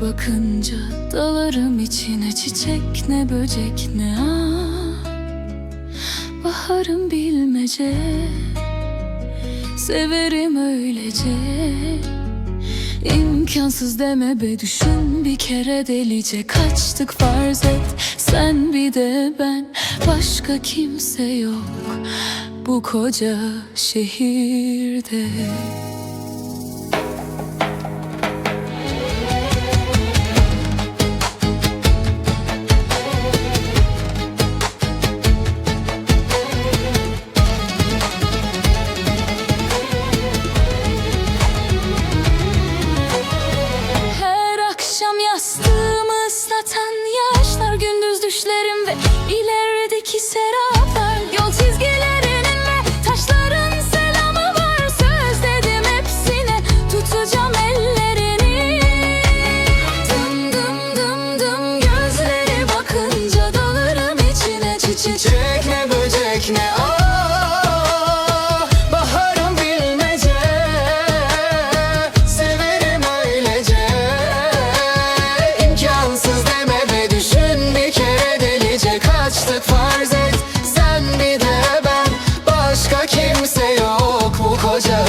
bakınca dalarım içine çiçek ne böcek ne ah Baharım bilmece. Severim öylece. İmkansız deme be düşün bir kere delice. Kaçtık farz et sen bir de ben. Başka kimse yok bu koca şehirde ile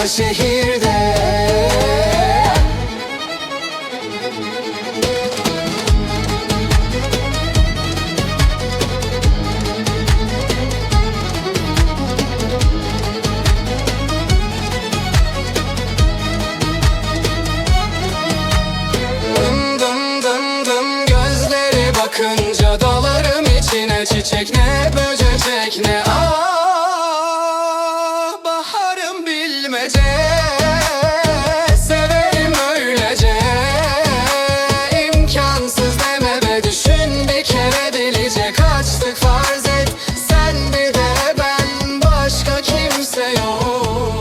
koca şehirde. Bakınca dalarım içine. Çiçek ne böcek ne ah bilmece severim öylece. İmkansız deme be düşün bir kere delice kaçtık farz et. Sen bir de ben başka kimse yok.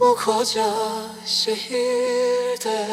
Bu koca şehirde